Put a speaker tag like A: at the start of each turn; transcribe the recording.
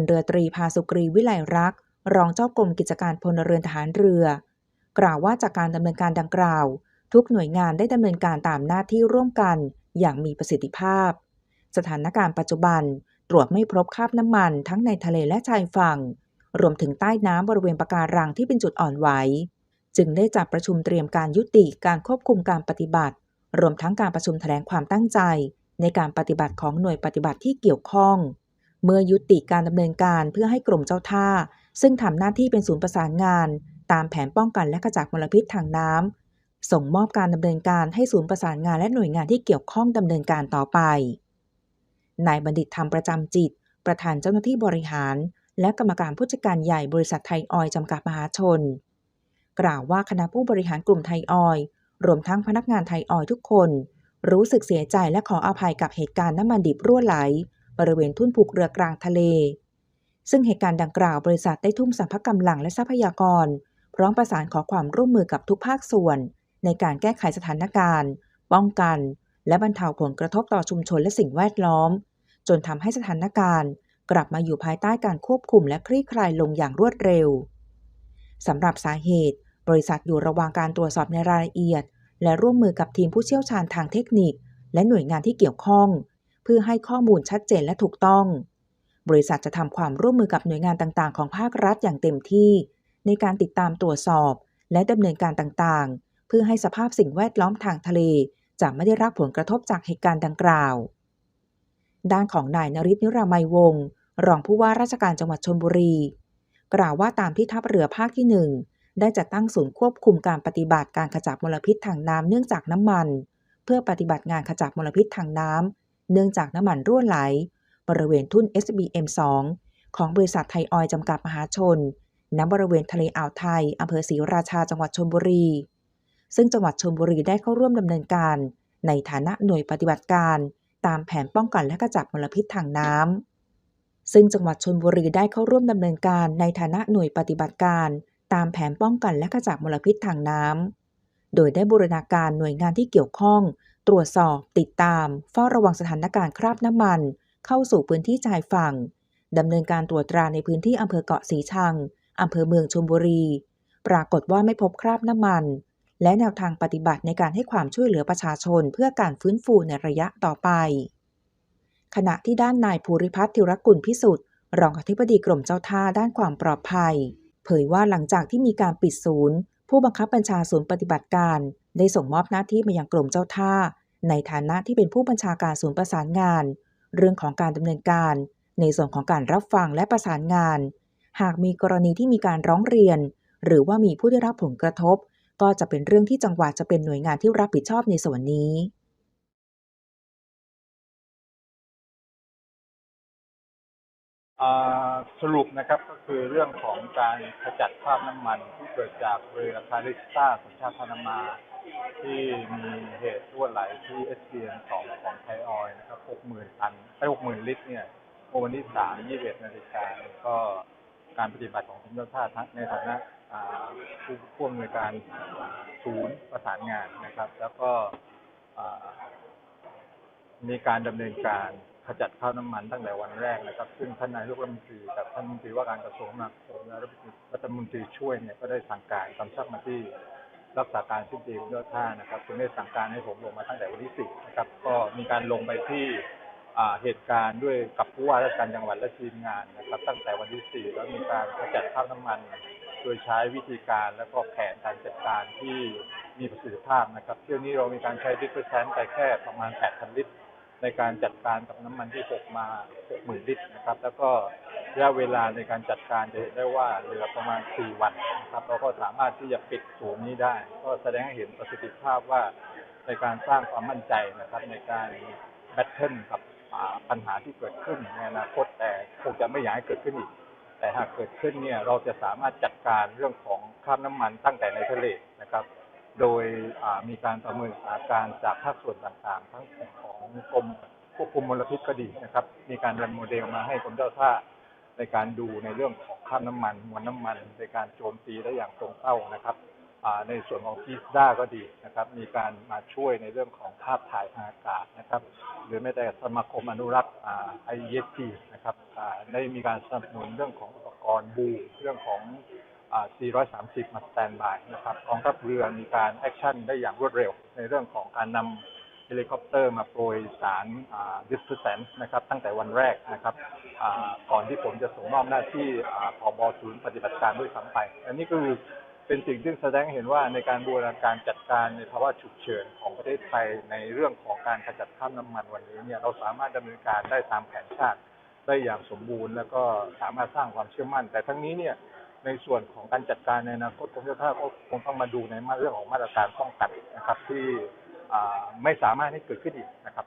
A: ลเรือตรีภาสุกรีวิไลรักษ์รองเจ้ากรมกิจการพลเรือนทหารเรือ กล่าวว่าจากการดำเนินการดังกล่าว ทุกหน่วยงานได้ดำเนินการตามหน้าที่ร่วมกันอย่างมีประสิทธิภาพ สถานการณ์ปัจจุบันตรวจไม่พบคราบน้ำมันทั้งในทะเลและชายฝั่ง รวมถึงใต้น้ำบริเวณปะการังที่เป็นจุดอ่อนไหว จึงได้จัดประชุมเตรียมการยุติการควบคุมการปฏิบัติ รวมทั้งการประชุมแถลงความตั้งใจ ในการปฏิบัติของหน่วยปฏิบัติที่เกี่ยวข้อง เมื่อยุติการดำเนินการเพื่อให้กรมเจ้าท่า ซึ่งทำหน้าที่เป็นศูนย์ประสานงาน ตามแผนป้องกันและกระจัดมลพิษทางน้ำส่งมอบการดำเนินการให้ศูนย์ประสานงานและหน่วยงานที่เกี่ยวข้องดำเนินการต่อไปนายบัณฑิตธรรมประจำจิต ประธานเจ้าหน้าที่บริหาร และกรรมการผู้จัดการใหญ่บริษัทไทยออยจำกัดมหาชน กล่าวว่าคณะผู้บริหารกลุ่มไทยออยรวมทั้งพนักงานไทยออยทุกคน รู้สึกเสียใจและขออภัยกับเหตุการณ์น้ำมันดิบรั่วไหล บริเวณทุ่นผูกเรือกลางทะเล ซึ่งเหตุการณ์ดังกล่าวบริษัทได้ทุ่มสรรพกำลังและทรัพยากร พร้อมประสานขอความร่วมมือกับทุกภาคส่วน ในการแก้ไขสถานการณ์ ป้องกัน และบรรเทาผลกระทบต่อชุมชนและสิ่งแวดล้อม จนทำให้สถานการณ์ กลับมาอยู่ภายใต้การควบคุมและคลี่คลายลงอย่างรวดเร็วสำหรับสาเหตุ บริษัทอยู่ระหว่างการตรวจสอบในรายละเอียด และร่วมมือกับทีมผู้เชี่ยวชาญทางเทคนิค และหน่วยงานที่เกี่ยวข้อง เพื่อให้ข้อมูลชัดเจนและถูกต้อง บริษัทจะทำความร่วมมือกับหน่วยงานต่างๆ ของภาครัฐอย่างเต็มที่ ในการติดตามตรวจสอบ และดำเนินการต่างๆ เพื่อให้สภาพสิ่งแวดล้อมทางทะเลจะไม่ได้รับผลกระทบจากเหตุการณ์ดังกล่าว ด้านของนายนริศนิรามัยวงศ์รองผู้ว่าราชการจังหวัดชลบุรี กล่าวว่าตามที่ทัพเรือภาคที่หนึ่งได้จัดตั้งศูนย์ควบคุมการปฏิบัติการขจัดมลพิษทางน้ำเนื่องจากน้ำมัน เพื่อปฏิบัติงานขจัดมลพิษทางน้ำ เนื่องจากน้ำมันรั่วไหล บริเวณทุ่น SBM 2ของบริษัทไทยออยล์จำกัดมหาชนณบริเวณทะเลอ่าวไทยอำเภอศรีราชาจังหวัดชลบุรี ซึ่งจังหวัดชลบุรีได้เข้าร่วมดำเนินการ ในฐานะหน่วยปฏิบัติการ ตามแผนป้องกันและกระจัดมลพิษทางน้ำซึ่งจังหวัดชลบุรีได้เข้าร่วมดำเนินการในฐานะหน่วยปฏิบัติการ ตามแผนป้องกันและกระจัดมลพิษทางน้ำโดยได้บูรณาการหน่วยงานที่เกี่ยวข้อง ตรวจสอบติดตามเฝ้าระวังสถานการณ์คราบน้ำมัน เข้าสู่พื้นที่ชายฝั่งดำเนินการตรวจตราในพื้นที่อำเภอเกาะสีชังอำเภอเมืองชลบุรี ปรากฏว่าไม่พบคราบน้ำมัน และแนวทางปฏิบัติในการให้ความช่วยเหลือประชาชนเพื่อการฟื้นฟูในระยะต่อไป ขณะที่ด้านนายภูริพัฒน์ธิรกุลพิสุทธิ์รองอธิบดีกรมเจ้าท่าด้านความปลอดภัย เผยว่าหลังจากที่มีการปิดศูนย์ ผู้บังคับบัญชาศูนย์ปฏิบัติการ ได้ส่งมอบหน้าที่มายังกรมเจ้าท่า ในฐานะที่เป็นผู้บัญชาการศูนย์ประสานงาน เรื่องของการดำเนินการ ในส่วนของการรับฟังและประสานงาน หากมีกรณีที่มีการร้องเรียน หรือว่ามีผู้ได้รับผลกระทบ ก็จะเป็นเรื่องที่จังหวัดจะเป็นหน่วยงานที่รับผิดชอบในส่วนนี้
B: สรุปนะครับก็คือเรื่องของการขจัดคราบน้ำมันที่เกิดจากเรือคาริสตาสัญชาติพานามาที่มีเหตุรั่วไหลที่ SPN 2ของไทยออยนะครับ 60,000 ตันไอ้60,000 ลิตรเนี่ยเมื่อวันที่3 21 นาฬิกาก็การปฏิบัติของกรมเจ้าท่าในฐานะผู้ผู้อำนวยการศูนย์ประสานงานนะครับ แล้วก็มีการดำเนินการ ขจัดข้าวน้ำมันตั้งแต่วันแรกนะครับ ซึ่งท่านนายกรัฐมนตรีกับท่านรัฐมนตรีว่าการกระทรวงคมนาคมและรัฐมนตรีช่วยเนี่ยก็ได้สั่งการกำชับมาที่รักษาการที่ดีเลือท่านะครับจึงได้สั่งการให้ผมลงมาตั้งแต่วันที่สินะครับ ก็มีการลงไปที่เหตุการณ์ด้วยกับผู้ว่าราชการจังหวัดและทีมงานนะครับ ตั้งแต่วันที่สี่แล้วมีการขจัดข้าวน้ำมัน โดยใช้วิธีการและก็แผนการจัดการที่มีประสิทธิภาพนะครับเที่ยวนี้เรามีการใช้ดิสเปอร์แชนไปแค่ประมาณ 8,000 ลิตร ในการจัดการกับน้ำมันที่หกมา60,000ลิตรนะครับ แล้วก็ระยะเวลาในการจัดการจะเห็นได้ว่าเหลือประมาณ 4 วันนะครับเราก็สามารถที่จะปิดศูนย์นี้ได้ ก็แสดงให้เห็นประสิทธิภาพว่าในการสร้างความมั่นใจนะครับ ในการแบทเทิลกับปัญหาที่เกิดขึ้นในอนาคตแต่คงจะไม่อยากให้เกิดขึ้นอีก แต่หากเกิดขึ้นเนี่ยเราจะสามารถจัดการเรื่องของคราบน้ำมันตั้งแต่ในทะเลนะครับ โดยมีการประเมินสถานการณ์จากภาคส่วนต่างๆ ทั้งของกรมควบคุมมลพิษก็ดีนะครับ มีการรันโมเดลมาให้กรมเจ้าท่าในการดูในเรื่องของคราน้ำมันมวลน้ำมัน ในการโจมตีได้อย่างตรงเป้านะครับในส่วนของทีสด้าก็ดีนะครับ มีการมาช่วยในเรื่องของภาพถ่ายทางอากาศนะครับ หรือแม้แต่สมาคมอนุรักษ์ไอเอสทีนะครับได้มีการสนับสนุนเรื่องของอุปกรณ์บูเรื่องของ 430 มาสแตนบายนะครับกองทัพเรือมีการแอคชั่นได้อย่างรวดเร็ว ในเรื่องของการนำเฮลิคอปเตอร์มาโปรยสารดิสเพนนะครับตั้งแต่วันแรกนะครับก่อนที่ผมจะส่งมอบหน้าที่อ่าผบศูนย์ปฏิบัติการด้วยซ้ำไป อันนี้ก็คือเป็นสิ่งที่แสดงเห็นว่าในการบูรณาการจัดการในภาวะฉุกเฉินของประเทศไทยในเรื่องของการขจัดคราบน้ำมันวันนี้เนี่ยเราสามารถดำเนินการได้ตามแผนชาติได้อย่างสมบูรณ์ แล้วก็สามารถสร้างความเชื่อมั่น แต่ทั้งนี้เนี่ย ในส่วนของการจัดการในอนาคตกรมเจ้าท่าก็คงต้องมาดูในเรื่องของมาตรการป้องกันนะครับ ที่ไม่สามารถให้เกิดขึ้นอีกนะครับ